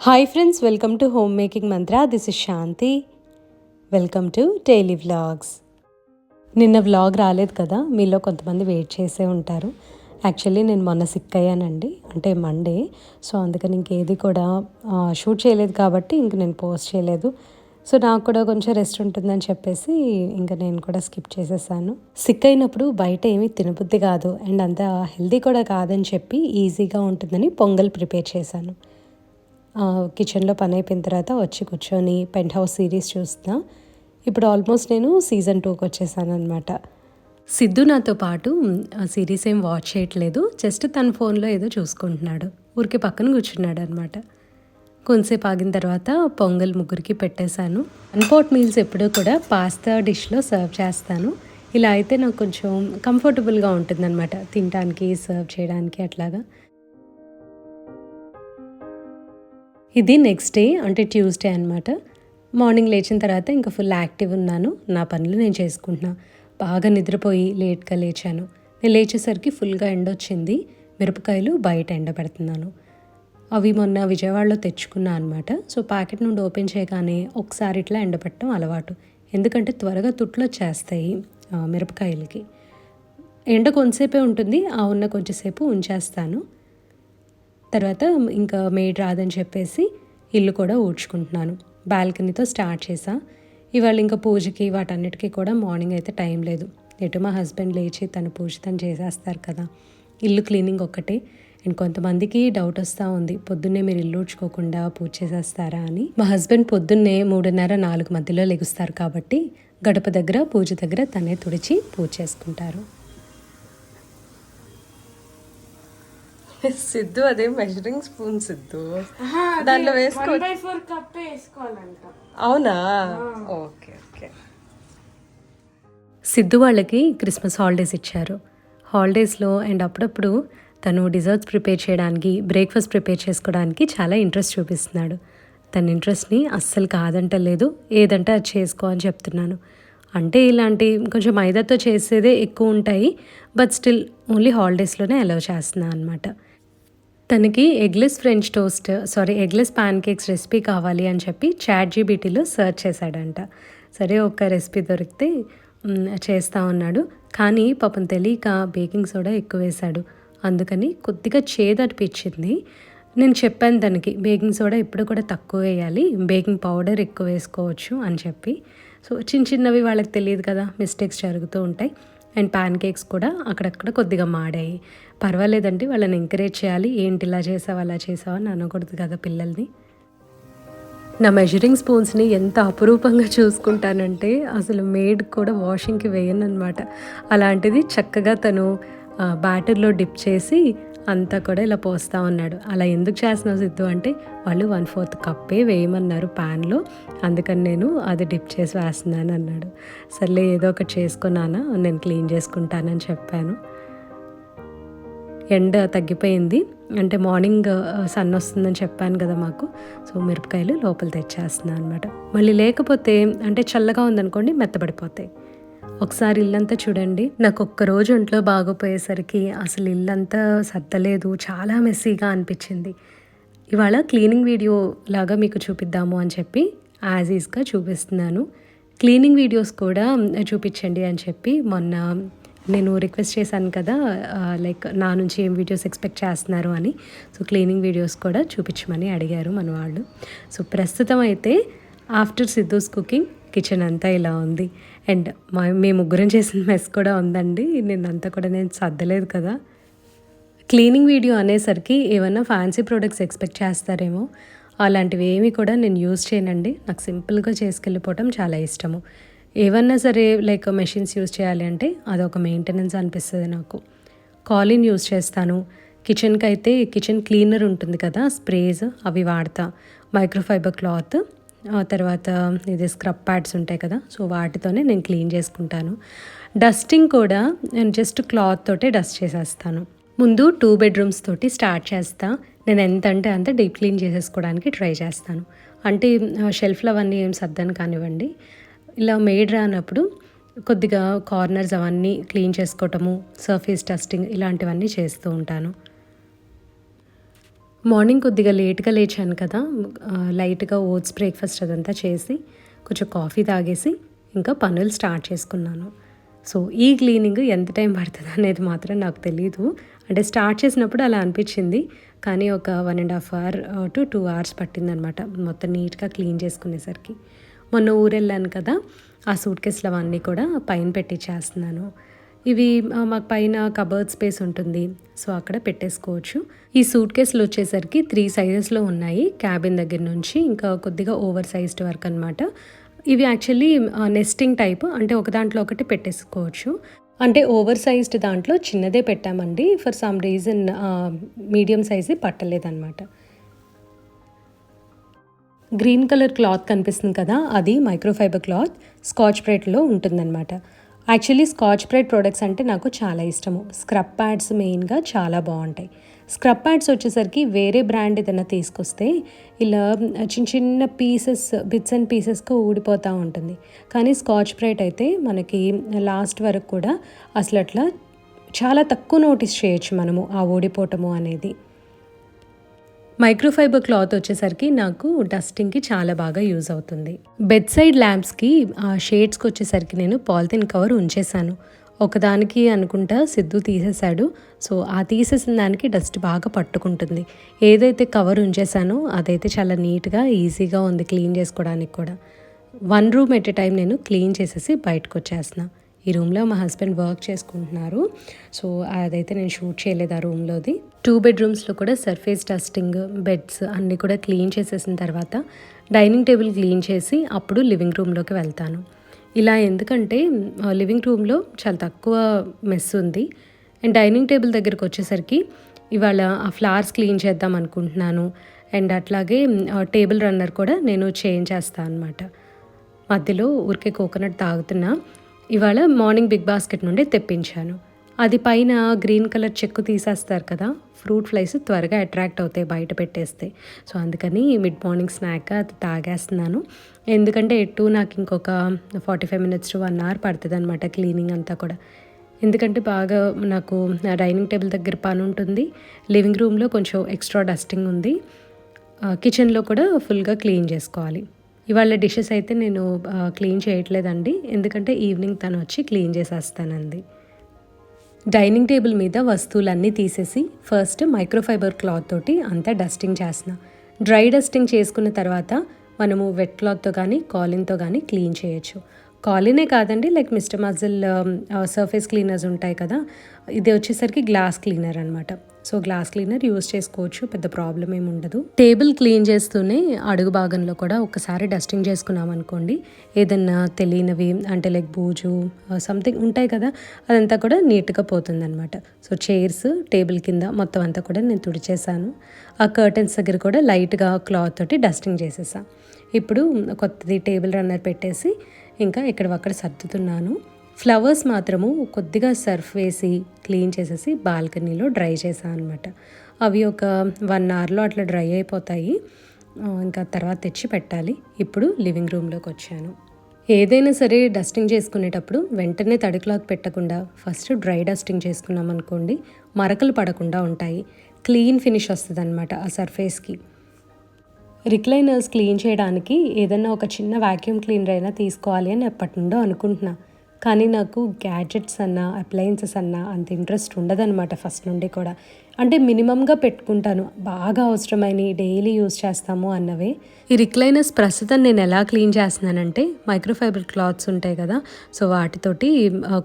Hi friends welcome to home making Mantra this is Shanti welcome to daily vlogs నిన్న vlog రాలేదు కదా మీలో కొంతమంది వెయిట్ చేసే ఉంటారు. యాక్చువల్లీ నేను మొన్న సిక్ అయ్యానండి అంటే మండే సో అందుకని ఇంకేది కూడా షూట్ చేయలేదు కాబట్టి ఇంక నేను పోస్ట్ చేయలేదు. సో నాకు కూడా కొంచెం రెస్ట్ ఉంటుందని చెప్పేసి ఇంకా నేను కూడా స్కిప్ చేసేసాను. సిక్ అయినప్పుడు బయట ఏమీ తినబుద్ధి కాదు అండ్ అంత హెల్దీ కూడా కాదని చెప్పి ఈజీగా ఉంటుందని పొంగల్ ప్రిపేర్ చేశాను. కిచెన్లో పని అయిపోయిన తర్వాత వచ్చి కూర్చొని పెంట్ హౌస్ సిరీస్ చూస్తున్నా ఇప్పుడు ఆల్మోస్ట్ నేను సీజన్ టూకి వచ్చేసాను అనమాట సిద్ధు నాతో పాటు సిరీస్ ఏం వాచ్ చేయట్లేదు. జస్ట్ తన ఫోన్లో ఏదో చూసుకుంటున్నాడు. ఊరికే పక్కన కూర్చున్నాడు అనమాట కొంతసేపు ఆగిన తర్వాత పొంగల్ ముగ్గురికి పెట్టేశాను. అన్పాట్ మీల్స్ ఎప్పుడూ కూడా పాస్తా డిష్లో సర్వ్ చేస్తాను. ఇలా అయితే నాకు కొంచెం కంఫర్టబుల్గా ఉంటుందన్నమాట. తినడానికి సర్వ్ చేయడానికి అట్లాగా. ఇది నెక్స్ట్ డే అంటే ట్యూస్డే అనమాట మార్నింగ్ లేచిన తర్వాత ఇంకా ఫుల్ యాక్టివ్ ఉన్నాను. నా పనులు నేను చేసుకుంటున్నా. బాగా నిద్రపోయి లేట్గా లేచాను. నేను లేచేసరికి ఫుల్గా ఎండ వచ్చింది. మిరపకాయలు బయట ఎండబెడుతున్నాను అవి మొన్న విజయవాడలో తెచ్చుకున్నా అనమాట సో ప్యాకెట్ నుండి ఓపెన్ చేయగానే ఒకసారి ఇట్లా ఎండబెట్టడం అలవాటు. ఎందుకంటే త్వరగా తుట్లు వచ్చేస్తాయి మిరపకాయలకి. ఎండ కొంతసేపే ఉంటుంది. ఆ ఉన్న కొంచెంసేపు ఉంచేస్తాను. తర్వాత ఇంకా మేడ్ రాదని చెప్పేసి ఇల్లు కూడా ఊడ్చుకుంటున్నాను. బాల్కనీతో స్టార్ట్ చేసా. ఇవాళ ఇంకా పూజకి వాటన్నిటికీ కూడా మార్నింగ్ అయితే టైం లేదు. ఎటు మా హస్బెండ్ లేచి తను పూజ తను చేసేస్తారు కదా. ఇల్లు క్లీనింగ్ ఒక్కటే. అండ్ కొంతమందికి డౌట్ వస్తూ ఉంది పొద్దున్నే మీరు ఇల్లు ఊడ్చుకోకుండా పూజ చేసేస్తారా? అని. మా హస్బెండ్ పొద్దున్నే మూడున్నర నాలుగు మధ్యలో లెగుస్తారు కాబట్టి గడప దగ్గర పూజ దగ్గర తనే తుడిచి పూజ చేసుకుంటారు. సిద్ధు అదే మెజరింగ్ స్పూన్ సిద్ధు. దాంట్లో వేసుకో. కప్ వేసుకోవాలంట. అవునా? Okay okay. సిద్ధు వాళ్ళకి క్రిస్మస్ హాలిడేస్ ఇచ్చారు. హాలిడేస్లో అండ్ అప్పుడప్పుడు తను డిజర్ట్స్ ప్రిపేర్ చేయడానికి బ్రేక్ఫాస్ట్ ప్రిపేర్ చేసుకోవడానికి చాలా ఇంట్రెస్ట్ చూపిస్తున్నాడు. తన ఇంట్రెస్ట్ని అస్సలు కాదంటలేదు ఏదంటే అది చేసుకో అని చెప్తున్నాను. అంటే ఇలాంటి కొంచెం మైదాతో చేసేదే ఎక్కువ ఉంటాయి బట్ స్టిల్ ఓన్లీ హాలిడేస్లోనే అలౌ చేస్తున్నాను అనమాట తనకి eggless French toast sorry eggless pancakes recipe కావాలి అని చెప్పి చాట్ జీబీటీలో సెర్చ్ చేశాడంట. సరే ఒక రెసిపీ దొరికితే చేస్తా ఉన్నాడు. కానీ పాపం తెలియక బేకింగ్ సోడా ఎక్కువ వేశాడు. అందుకని కొద్దిగా చేదనిపించింది నేను చెప్పాను తనకి బేకింగ్ సోడా ఎప్పుడు కూడా తక్కువ వేయాలి. బేకింగ్ పౌడర్ ఎక్కువ వేసుకోవచ్చు అని చెప్పి. సో చిన్న చిన్నవి వాళ్ళకి తెలియదు కదా మిస్టేక్స్ జరుగుతూ ఉంటాయి. అండ్ ప్యాన్ కేక్స్ కూడా అక్కడక్కడ కొద్దిగా మాడాయి. పర్వాలేదండి వాళ్ళని ఎంకరేజ్ చేయాలి. ఏంటి ఇలా చేసావు అలా చేసావు అని అనకూడదు కదా పిల్లల్ని. నా మెజరింగ్ స్పూన్స్ని ఎంత అపురూపంగా చూసుకుంటానంటే అసలు మేడ్ కూడా వాషింగ్కి వేయను అనమాట అలాంటిది చక్కగా తను బ్యాటర్లో డిప్ చేసి అంతా కూడా ఇలా పోస్తూ ఉన్నాడు. అలా ఎందుకు చేస్తున్నావు సిద్ధు అంటే వాళ్ళు వన్ ఫోర్త్ కప్పే వేయమన్నారు ప్యాన్లో. అందుకని నేను అది డిప్ చేసి వేస్తున్నాను అన్నాడు. సర్లే ఏదో ఒకటి చేసుకున్నానా నేను క్లీన్ చేసుకుంటానని చెప్పాను. ఎండ తగ్గిపోయింది. అంటే మార్నింగ్ సన్ వస్తుందని చెప్పాను కదా మాకు. సో మిరపకాయలు లోపల తెచ్చేస్తున్నాను అనమాట మళ్ళీ లేకపోతే అంటే చల్లగా ఉందనుకోండి మెత్తబడిపోతాయి. ఒకసారి ఇల్లంతా చూడండి. నాకు ఒక్క రోజు ఒంట్లో బాగోపోయేసరికి అసలు ఇల్లంతా సర్దలేదు చాలా మెస్సీగా అనిపించింది. ఇవాళ క్లీనింగ్ వీడియో లాగా మీకు చూపిద్దాము అని చెప్పి యాజ్ ఈజ్గా చూపిస్తున్నాను. క్లీనింగ్ వీడియోస్ కూడా చూపించండి అని చెప్పి మొన్న నేను రిక్వెస్ట్ చేశాను కదా లైక్ నా నుంచి ఏం వీడియోస్ ఎక్స్పెక్ట్ చేస్తున్నారు అని. సో క్లీనింగ్ వీడియోస్ కూడా చూపించమని అడిగారు మన వాళ్ళు. సో ప్రస్తుతం అయితే ఆఫ్టర్ సిద్ధూస్ కుకింగ్ కిచెన్ అంతా ఇలా ఉంది. అండ్ మా మేము ముగ్గురం చేసిన మెస్ కూడా ఉందండి. నిన్నంతా కూడా నేను సర్దలేదు కదా. క్లీనింగ్ వీడియో అనేసరికి ఏమైనా ఫ్యాన్సీ ప్రొడక్ట్స్ ఎక్స్పెక్ట్ చేస్తారేమో అలాంటివి ఏమి కూడా నేను యూజ్ చేయనండి. నాకు సింపుల్గా చేసుకెళ్ళిపోవటం చాలా ఇష్టము. ఏమన్నా సరే లైక్ మెషిన్స్ యూజ్ చేయాలి అంటే అదొక మెయింటెనెన్స్ అనిపిస్తుంది నాకు. కాలిన్ యూజ్ చేస్తాను. కిచెన్కి అయితే కిచెన్ క్లీనర్ ఉంటుంది కదా స్ప్రేస్ అవి వాడతా. మైక్రోఫైబర్ క్లాత్ తర్వాత ఇది స్క్రబ్ ప్యాడ్స్ ఉంటాయి కదా సో వాటితోనే నేను క్లీన్ చేసుకుంటాను. డస్టింగ్ కూడా నేను జస్ట్ క్లాత్ తోటే డస్ట్ చేసేస్తాను. ముందు టూ బెడ్రూమ్స్ తోటి స్టార్ట్ చేస్తా. నేను ఎంత అంటే అంత డీప్ క్లీన్ చేసేసుకోవడానికి ట్రై చేస్తాను. అంటే షెల్ఫ్లు అవన్నీ ఏం సర్దాను కానివ్వండి. ఇలా మేడ్ రానప్పుడు కొద్దిగా కార్నర్స్ అవన్నీ క్లీన్ చేసుకోవటము సర్ఫేస్ డస్టింగ్ ఇలాంటివన్నీ చేస్తూ ఉంటాను. మార్నింగ్ కొద్దిగా లేట్గా లేచాను కదా లైట్గా ఓట్స్ బ్రేక్ఫాస్ట్ అదంతా చేసి కొంచెం కాఫీ తాగేసి ఇంకా పనులు స్టార్ట్ చేసుకున్నాను. సో ఈ క్లీనింగ్ ఎంత టైం పడుతుంది అనేది మాత్రం నాకు తెలియదు అంటే స్టార్ట్ చేసినప్పుడు అలా అనిపించింది కానీ ఒక one and half hour to two hours పట్టిందనమాట మొత్తం నీట్గా క్లీన్ చేసుకునేసరికి. మొన్న ఊరు వెళ్ళాను కదా ఆ సూట్ కేసులు అవన్నీ కూడా పైన పెట్టి చేస్తున్నాను ఇవి మాకు పైన కబర్డ్ స్పేస్ ఉంటుంది. సో అక్కడ పెట్టేసుకోవచ్చు. ఈ సూట్ కేసులు వచ్చేసరికి త్రీ సైజెస్లో ఉన్నాయి. క్యాబిన్ దగ్గర నుంచి ఇంకా కొద్దిగా ఓవర్ సైజ్డ్ వరకు అనమాట ఇవి యాక్చువల్లీ నెస్టింగ్ టైప్ అంటే ఒక దాంట్లో ఒకటి పెట్టేసుకోవచ్చు. అంటే ఓవర్ సైజ్డ్ దాంట్లో చిన్నదే పెట్టామండి. ఫర్ సమ్ రీజన్ మీడియం సైజే పట్టలేదన్నమాట. గ్రీన్ కలర్ క్లాత్ కనిపిస్తుంది కదా అది మైక్రోఫైబర్ క్లాత్ స్కాచ్ బ్రైట్లో ఉంటుందన్నమాట. యాక్చువల్లీ స్కాచ్ బ్రైట్ ప్రొడక్ట్స్ అంటే నాకు చాలా ఇష్టము. స్క్రబ్ ప్యాడ్స్ మెయిన్గా చాలా బాగుంటాయి. స్క్రబ్ ప్యాడ్స్ వచ్చేసరికి వేరే బ్రాండ్ ఏదైనా తీసుకొస్తే ఇలా చిన్న చిన్న పీసెస్ బిట్స్ అండ్ పీసెస్గా ఊడిపోతూ ఉంటుంది. కానీ స్కాచ్ బ్రైట్ అయితే మనకి లాస్ట్ వరకు కూడా అసలు అట్లా చాలా తక్కువ నోటీస్ చేయొచ్చు మనము ఆ ఊడిపోవటము అనేది. మైక్రోఫైబర్ క్లాత్ వచ్చేసరికి నాకు డస్టింగ్కి చాలా బాగా యూజ్ అవుతుంది. బెడ్ సైడ్ ల్యాంప్స్కి ఆ షేడ్స్కి వచ్చేసరికి నేను పాలిథిన్ కవర్ ఉంచేశాను. ఒకదానికి అనుకుంటా సిద్ధు తీసేశాడు. సో ఆ తీసేసిన దానికి డస్ట్ బాగా పట్టుకుంటుంది. ఏదైతే కవర్ ఉంచేసానో అదైతే చాలా నీట్గా ఈజీగా ఉంది క్లీన్ చేసుకోవడానికి కూడా. One room at a time నేను క్లీన్ చేసేసి బయటకు వచ్చేస్తున్నాను ఈ రూమ్లో మా హస్బెండ్ వర్క్ చేసుకుంటున్నారు. సో అదైతే నేను షూట్ చేయలేదు ఆ రూమ్లోది. టూ బెడ్రూమ్స్లో కూడా సర్ఫేస్ డస్టింగ్ బెడ్స్ అన్నీ కూడా క్లీన్ చేసేసిన తర్వాత డైనింగ్ టేబుల్ క్లీన్ చేసి అప్పుడు లివింగ్ రూమ్లోకి వెళ్తాను. ఇలా ఎందుకంటే లివింగ్ రూమ్లో చాలా తక్కువ మెస్ ఉంది. అండ్ డైనింగ్ టేబుల్ దగ్గరికి వచ్చేసరికి ఇవాళ ఆ ఫ్లవర్స్ క్లీన్ చేద్దాం అనుకుంటున్నాను. అండ్ అట్లాగే టేబుల్ రన్నర్ కూడా నేను చేంజ్ చేస్తాను అనమాట మధ్యలో ఊరికే కోకోనట్ తాగుతున్నా. ఇవాళ మార్నింగ్ బిగ్ బాస్కెట్ నుండి తెప్పించాను. అది పైన గ్రీన్ కలర్ చెక్కు తీసేస్తారు కదా ఫ్రూట్ ఫ్లైస్ త్వరగా అట్రాక్ట్ అవుతాయి బయట పెట్టేస్తే. సో అందుకని మిడ్ మార్నింగ్ స్నాక్ అది తాగేస్తున్నాను. ఎందుకంటే ఎటు నాకు ఇంకొక forty five minutes to one hour పడుతుంది అనమాట క్లీనింగ్ అంతా కూడా. ఎందుకంటే బాగా నాకు డైనింగ్ టేబుల్ దగ్గర పని ఉంటుంది. లివింగ్ రూమ్లో కొంచెం ఎక్స్ట్రా డస్టింగ్ ఉంది. కిచెన్లో కూడా ఫుల్గా క్లీన్ చేసుకోవాలి. ఇవాళ డిషెస్ అయితే నేను క్లీన్ చేయట్లేదండి. ఎందుకంటే ఈవినింగ్ తను వచ్చి క్లీన్ చేసేస్తానండి డైనింగ్ టేబుల్ మీద వస్తువులన్నీ తీసేసి ఫస్ట్ మైక్రోఫైబర్ క్లాత్ తోటి అంతా డస్టింగ్ చేసిన డ్రై డస్టింగ్ చేసుకున్న తర్వాత మనము వెట్ క్లాత్తో కానీ కాలిన్తో కానీ క్లీన్ చేయొచ్చు. కాలినే కాదండి like Mr Muscle surface cleaners ఉంటాయి కదా ఇది వచ్చేసరికి గ్లాస్ క్లీనర్ అనమాట సో గ్లాస్ క్లీనర్ యూస్ చేసుకోవచ్చు పెద్ద ప్రాబ్లం ఏమి ఉండదు. టేబుల్ క్లీన్ చేస్తూనే అడుగు భాగంలో కూడా ఒకసారి డస్టింగ్ చేసుకున్నాం అనుకోండి. ఏదన్నా తెలియనివి అంటే లైక్ బూజు uh, సంథింగ్ ఉంటాయి కదా అదంతా కూడా నీట్గా పోతుందన్నమాట. సో చైర్స్ టేబుల్ కింద మొత్తం అంతా కూడా నేను తుడిచేసాను. ఆ కర్టన్స్ దగ్గర కూడా లైట్గా క్లాత్ తోటి డస్టింగ్ చేసేసాను ఇప్పుడు కొత్తది టేబుల్ రన్నర్ పెట్టేసి ఇంకా ఇక్కడ సర్దుతున్నాను. ఫ్లవర్స్ మాత్రము కొద్దిగా సర్ఫ్ వేసి క్లీన్ చేసేసి బాల్కనీలో డ్రై చేసాను అనమాట అవి ఒక వన్ అవర్లో అట్లా డ్రై అయిపోతాయి. ఇంకా తర్వాత తెచ్చి పెట్టాలి. ఇప్పుడు లివింగ్ రూమ్లోకి వచ్చాను. ఏదైనా సరే డస్టింగ్ చేసుకునేటప్పుడు వెంటనే తడి క్లాత్ పెట్టకుండా ఫస్ట్ డ్రై డస్టింగ్ చేసుకున్నాం అనుకోండి మరకలు పడకుండా ఉంటాయి. క్లీన్ ఫినిష్ వస్తుంది అనమాట ఆ సర్ఫేస్కి. రిక్లైనర్స్ క్లీన్ చేయడానికి ఏదైనా ఒక చిన్న వాక్యూమ్ క్లీనర్ అయినా తీసుకోవాలి అని ఎప్పటి నుండో అనుకుంటున్నాను కానీ నాకు గ్యాడ్జెట్స్ అన్నా అప్లయన్సెస్ అన్నా అంత ఇంట్రెస్ట్ ఉండదన్నమాట ఫస్ట్ నుండి కూడా. అంటే మినిమంగా పెట్టుకుంటాను. బాగా అవసరమైన డైలీ యూస్ చేస్తాము అన్నవే. ఈ రిక్లైనర్స్ ప్రస్తుతం నేను ఎలా క్లీన్ చేస్తున్నానంటే మైక్రోఫైబర్ క్లాత్స్ ఉంటాయి కదా సో వాటితోటి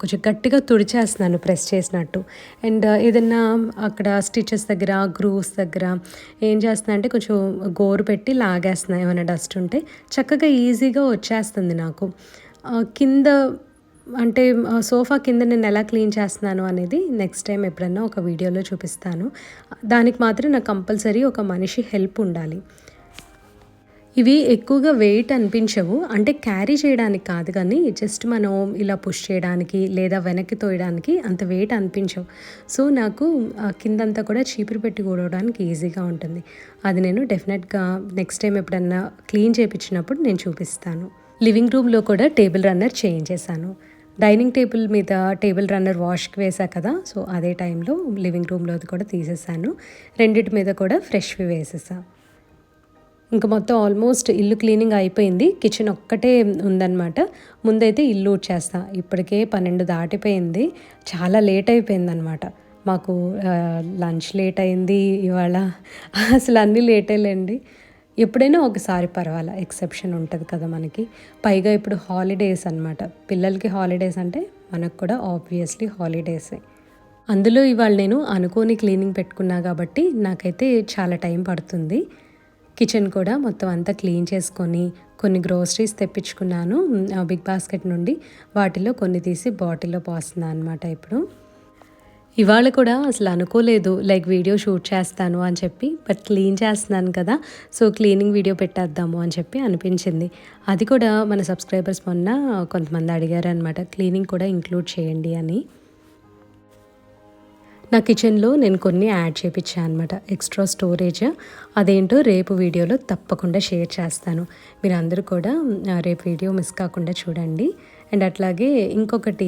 కొంచెం గట్టిగా తుడిచేస్తున్నాను ప్రెస్ చేసినట్టు. అండ్ ఏదన్నా అక్కడ స్టిచెస్ దగ్గర గ్రూవ్స్ దగ్గర ఏం చేస్తున్నా అంటే కొంచెం గోరు పెట్టి లాగేస్తున్నా ఏమైనా డస్ట్ ఉంటే చక్కగా ఈజీగా వచ్చేస్తుంది నాకు. కింద అంటే సోఫా కింద నేను ఎలా క్లీన్ చేస్తున్నాను అనేది నెక్స్ట్ టైం ఎప్పుడన్నా ఒక వీడియోలో చూపిస్తాను. దానికి మాత్రం నాకు కంపల్సరీ ఒక మనిషి హెల్ప్ ఉండాలి. ఇవి ఎక్కువగా వెయిట్ అనిపించవు. అంటే క్యారీ చేయడానికి కాదు కానీ జస్ట్ మనం ఇలా పుష్ చేయడానికి లేదా వెనక్కి తోయడానికి అంత వెయిట్ అనిపించవు. సో నాకు కిందంతా కూడా చీపురు పెట్టి కూడవడానికి ఈజీగా ఉంటుంది. అది నేను డెఫినెట్గా నెక్స్ట్ టైం ఎప్పుడన్నా క్లీన్ చేయించినప్పుడు నేను చూపిస్తాను. లివింగ్ రూమ్లో కూడా టేబుల్ రన్నర్ చేంజ్ చేశాను. డైనింగ్ టేబుల్ మీద టేబుల్ రన్నర్ వాష్కి వేసా కదా సో అదే టైంలో లివింగ్ రూమ్లోది కూడా తీసేసాను రెండిటి మీద కూడా ఫ్రెష్వి వేసేసా ఇంకా మొత్తం ఆల్మోస్ట్ ఇల్లు క్లీనింగ్ అయిపోయింది. కిచెన్ ఒక్కటే ఉందన్నమాట. ముందైతే ఇల్లు ఊడ్చేస్తా ఇప్పటికే పన్నెండు దాటిపోయింది. చాలా లేట్ అయిపోయింది అనమాట మాకు లంచ్ లేట్ అయింది. ఇవాళ అసలు అన్నీ లేటేలేండి ఎప్పుడైనా ఒకసారి పర్వాలా ఎక్సెప్షన్ ఉంటుంది కదా మనకి. పైగా ఇప్పుడు హాలిడేస్ అనమాట పిల్లలకి హాలిడేస్ అంటే మనకు కూడా ఆబ్వియస్లీ హాలిడేసే. అందులో ఇవాళ నేను అనుకోని క్లీనింగ్ పెట్టుకున్నా కాబట్టి నాకైతే చాలా టైం పడుతుంది. కిచెన్ కూడా మొత్తం అంతా క్లీన్ చేసుకొని కొన్ని గ్రోసరీస్ తెప్పించుకున్నాను బిగ్ బాస్కెట్ నుండి. వాటిలో కొన్ని తీసి బాటిల్లో పోస్తున్నాను అనమాట ఇప్పుడు. ఇవాళ కూడా అసలు అనుకోలేదు లైక్ వీడియో షూట్ చేస్తాను అని చెప్పి బట్ క్లీన్ చేస్తున్నాను కదా సో క్లీనింగ్ వీడియో పెట్టేద్దాము అని చెప్పి అనిపించింది. అది కూడా మన సబ్స్క్రైబర్స్ మొన్న కొంతమంది అడిగారు అనమాట క్లీనింగ్ కూడా ఇంక్లూడ్ చేయండి అని. నా కిచెన్లో నేను కొన్ని యాడ్ చేయించాను అనమాట ఎక్స్ట్రా స్టోరేజ్. అదేంటో రేపు వీడియోలో తప్పకుండా షేర్ చేస్తాను. మీరు అందరూ కూడా రేపు వీడియో మిస్ కాకుండా చూడండి. అండ్ అట్లాగే ఇంకొకటి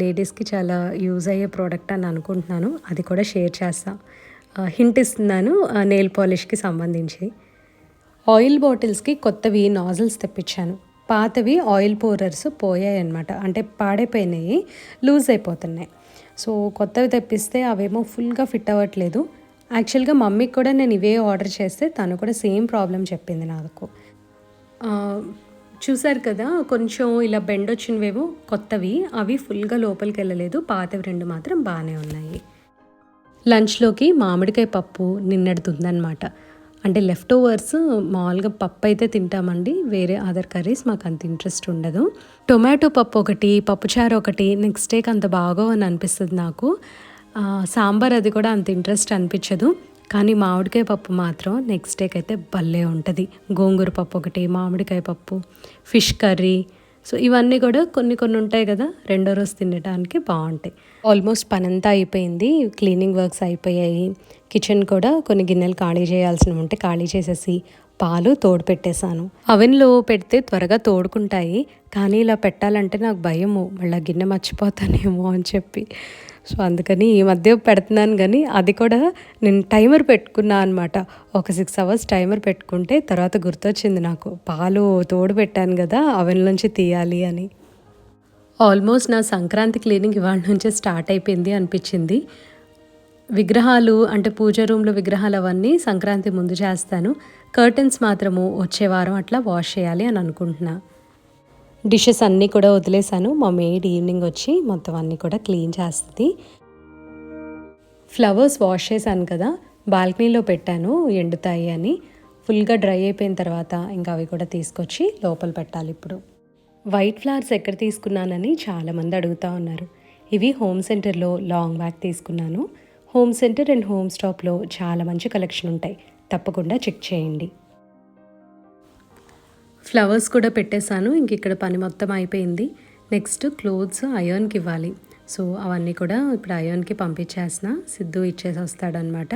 లేడీస్కి చాలా యూజ్ అయ్యే ప్రోడక్ట్ అని అనుకుంటున్నాను. అది కూడా షేర్ చేస్తాను హింట్ ఇస్తున్నాను నెయిల్ పాలిష్కి సంబంధించి. ఆయిల్ బాటిల్స్కి కొత్తవి నాజిల్స్ తెప్పించాను. పాతవి ఆయిల్ పోరర్స్ పోయాయి అనమాట అంటే పాడైపోయినాయి లూజ్ అయిపోతున్నాయి. సో కొత్తవి తెప్పిస్తే అవేమో ఫుల్గా ఫిట్ అవ్వట్లేదు. యాక్చువల్గా మమ్మీకి కూడా నేను ఇవే ఆర్డర్ చేస్తే తను కూడా సేమ్ ప్రాబ్లం చెప్పింది నాకు. చూసారు కదా కొంచెం ఇలా బెండ్ వచ్చినవేమో కొత్తవి అవి ఫుల్గా లోపలికి వెళ్ళలేదు పాతవి రెండు మాత్రం బాగానే ఉన్నాయి. లంచ్లోకి మామిడికాయ పప్పు నిన్నటిది ఉందన్నమాట అంటే లెఫ్ట్ ఓవర్స్ మామూలుగా పప్పు అయితే తింటామండి వేరే అదర్ కర్రీస్ మాకు అంత ఇంట్రెస్ట్ ఉండదు. టొమాటో పప్పు ఒకటి పప్పుచారు ఒకటి నెక్స్ట్ డేకి అంత బాగో అని అనిపిస్తుంది నాకు. సాంబార్ అది కూడా అంత ఇంట్రెస్ట్ అనిపించదు. కానీ మామిడికాయ పప్పు మాత్రం నెక్స్ట్ డేకి అయితే భలే ఉంటుంది. గోంగూర పప్పు ఒకటి మామిడికాయ పప్పు ఫిష్ కర్రీ. సో ఇవన్నీ కూడా కొన్ని కొన్ని ఉంటాయి కదా రెండో రోజు తినడానికి బాగుంటాయి. ఆల్మోస్ట్ పనంతా అయిపోయింది. క్లీనింగ్ వర్క్స్ అయిపోయాయి. కిచెన్ కూడా కొన్ని గిన్నెలు ఖాళీ చేయాల్సినవి ఉంటే ఖాళీ చేసేసి పాలు తోడు పెట్టేశాను. అవెన్లో పెడితే త్వరగా తోడుకుంటాయి. కానీ ఇలా పెట్టాలంటే నాకు భయము. మళ్ళీ గిన్నె మర్చిపోతానేమో అని చెప్పి. సో అందుకని ఈ మధ్య పెడుతున్నాను కానీ అది కూడా నేను టైమర్ పెట్టుకున్నా అనమాట ఒక సిక్స్ అవర్స్ టైమర్ పెట్టుకుంటే తర్వాత గుర్తొచ్చింది నాకు. పాలు తోడు పెట్టాను కదా అవెన్ నుంచి తీయాలి అని. ఆల్మోస్ట్ నా సంక్రాంతి క్లీనింగ్ ఇవాళ నుంచే స్టార్ట్ అయిపోయింది అనిపించింది. విగ్రహాలు అంటే పూజ రూమ్లో విగ్రహాలు అవన్నీ సంక్రాంతి ముందు చేస్తాను. కర్టన్స్ మాత్రము వచ్చే వారం అట్లా వాష్ చేయాలి అని అనుకుంటున్నాను డిషెస్ అన్నీ కూడా వదిలేశాను. మా మేడ్ ఈవినింగ్ వచ్చి మొత్తం అన్నీ కూడా క్లీన్ చేస్తుంది. ఫ్లవర్స్ వాష్ చేశాను కదా బాల్కనీలో పెట్టాను ఎండుతాయి అని. ఫుల్గా డ్రై అయిపోయిన తర్వాత ఇంకా అవి కూడా తీసుకొచ్చి లోపల పెట్టాలి ఇప్పుడు. వైట్ ఫ్లవర్స్ ఎక్కడ తీసుకున్నానని చాలామంది అడుగుతూ ఉన్నారు. ఇవి హోమ్ సెంటర్లో లాంగ్ బ్యాగ్ తీసుకున్నాను. హోమ్ సెంటర్ అండ్ హోమ్ స్టాప్లో చాలా మంచి కలెక్షన్ ఉంటాయి. తప్పకుండా చెక్ చేయండి. ఫ్లవర్స్ కూడా పెట్టేశాను. ఇంక ఇక్కడ పని మొత్తం అయిపోయింది. నెక్స్ట్ క్లోత్స్ అయాన్కి ఇవ్వాలి. సో అవన్నీ కూడా ఇప్పుడు అయాన్కి పంపించేసిన. సిద్ధు ఇచ్చేసి వస్తాడనమాట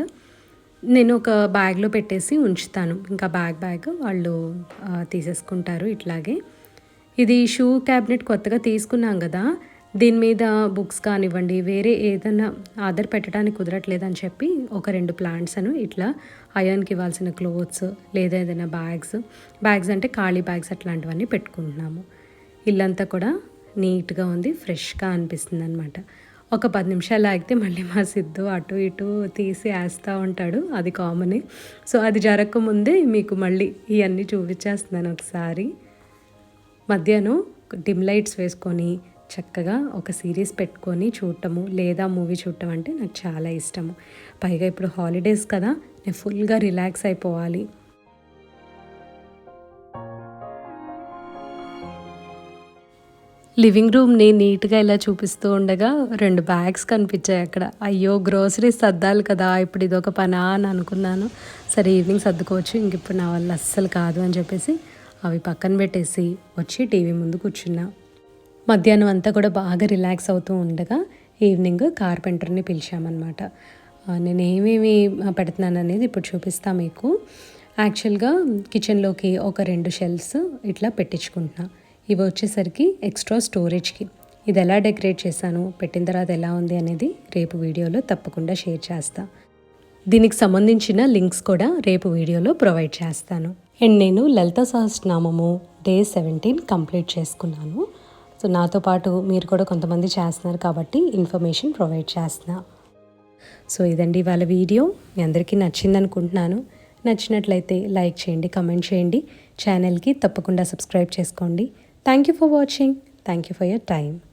నేను ఒక బ్యాగ్లో పెట్టేసి ఉంచుతాను. ఇంకా బ్యాగ్ బ్యాగ్ వాళ్ళు తీసేసుకుంటారు ఇట్లాగే. ఇది షూ క్యాబినెట్ కొత్తగా తీసుకున్నాం కదా. దీని మీద బుక్స్ కానివ్వండి వేరే ఏదైనా ఆధార్ పెట్టడానికి కుదరట్లేదని చెప్పి ఒక రెండు ప్లాంట్స్ అను ఇట్లా అయాన్కి ఇవ్వాల్సిన క్లోత్స్ లేదా ఏదైనా బ్యాగ్స్ బ్యాగ్స్ అంటే ఖాళీ బ్యాగ్స్ అట్లాంటివన్నీ పెట్టుకుంటున్నాము. ఇల్లంతా కూడా నీట్గా ఉంది ఫ్రెష్గా అనిపిస్తుంది అనమాట ఒక పది నిమిషాలు ఆగితే మళ్ళీ మా సిద్ధు అటు ఇటు తీసి వేస్తూ ఉంటాడు అది కామనే సో అది జరగకముందే మీకు మళ్ళీ ఇవన్నీ చూపించేస్తున్నాను ఒకసారి. మధ్యాహ్నం డిమ్ లైట్స్ వేసుకొని చక్కగా ఒక సిరీస్ పెట్టుకొని చూడటము లేదా మూవీ చూడటం అంటే నాకు చాలా ఇష్టము. పైగా ఇప్పుడు హాలిడేస్ కదా నేను ఫుల్గా రిలాక్స్ అయిపోవాలి. లివింగ్ రూమ్ని నీట్గా ఇలా చూపిస్తూ ఉండగా రెండు బ్యాగ్స్ కనిపించాయి అక్కడ. అయ్యో గ్రోసరీస్ సర్దాలి కదా ఇప్పుడు ఇదొక పనా అని అనుకున్నాను. సరే ఈవినింగ్ సర్దుకోవచ్చు ఇంక ఇప్పుడు నా వల్ల అస్సలు కాదు అని చెప్పేసి అవి పక్కన పెట్టేసి వచ్చి టీవీ ముందు కూర్చున్నా. మధ్యాహ్నం అంతా కూడా బాగా రిలాక్స్ అవుతూ ఉండగా ఈవినింగ్ కార్పెంటర్ని పిలిచామన్నమాట. నేను ఏమేమి పెడుతున్నాను అనేది ఇప్పుడు చూపిస్తా మీకు. యాక్చువల్గా కిచెన్లోకి ఒక రెండు షెల్ఫ్స్ ఇట్లా పెట్టించుకుంటున్నా. ఇవి వచ్చేసరికి ఎక్స్ట్రా స్టోరేజ్కి ఇది ఎలా డెకరేట్ చేశాను పెట్టిన తర్వాత ఎలా ఉంది అనేది రేపు వీడియోలో తప్పకుండా షేర్ చేస్తా. దీనికి సంబంధించిన లింక్స్ కూడా రేపు వీడియోలో ప్రొవైడ్ చేస్తాను. అండ్ నేను Lalitha Sahasranamam day seventeen complete చేసుకున్నాను. సో నాతో పాటు మీరు కూడా కొంతమంది చేస్తున్నారు కాబట్టి ఇన్ఫర్మేషన్ ప్రొవైడ్ చేస్తున్నా. సో ఇదండి వాళ్ళ వీడియో. మీ అందరికీ నచ్చింది అనుకుంటున్నాను నచ్చినట్లయితే లైక్ చేయండి కమెంట్ చేయండి. ఛానల్కి తప్పకుండా సబ్స్క్రైబ్ చేసుకోండి. Thank you for watching thank you for your time